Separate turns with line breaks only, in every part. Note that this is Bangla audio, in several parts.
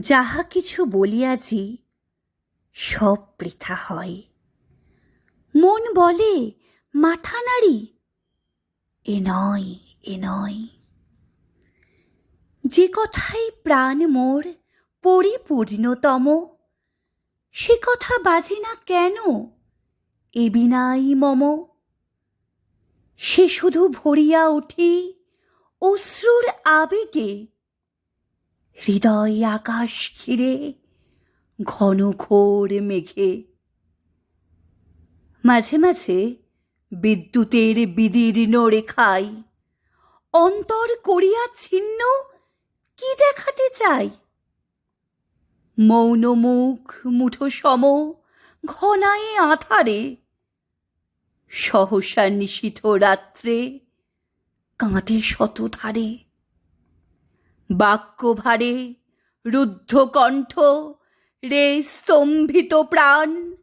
যাহা কিছু বলিয়াছি, সব বৃথা হয়। মন বলে, মাথা নাড়ি। এ নয় এ নয়। যে কথাই প্রাণ মোর পরিপূর্ণতম, সে কথা বাজে না কেন, এ বিনাই মম। সে শুধু ভরিয়া উঠি অশ্রুর আবেগে হৃদয় আকাশ ঘিরে, ঘন ঘোর মেঘে। মাঝে মাঝে বিদ্যুতের বিদীর্ণ রেখায় অন্তর করিয়া ছিন্ন কি দেখাতে চাই? মৌন মুখ মুঠো সম ঘনায় আধারে, সহসা নিশীথ রাত্রে কাঁদে শতধারে। বাক্য ভারে রুদ্ধ কণ্ঠ রে স্তম্ভিত প্রাণ।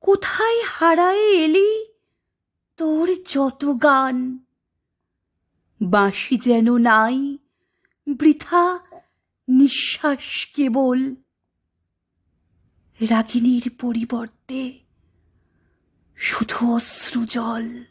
কোথায় হারায় এলি তোর যত গান? বাঁশি যেন নাই, বৃথা নিঃশ্বাস কেবল। রাগিনীর পরিবর্তে শুধু অশ্রু জল।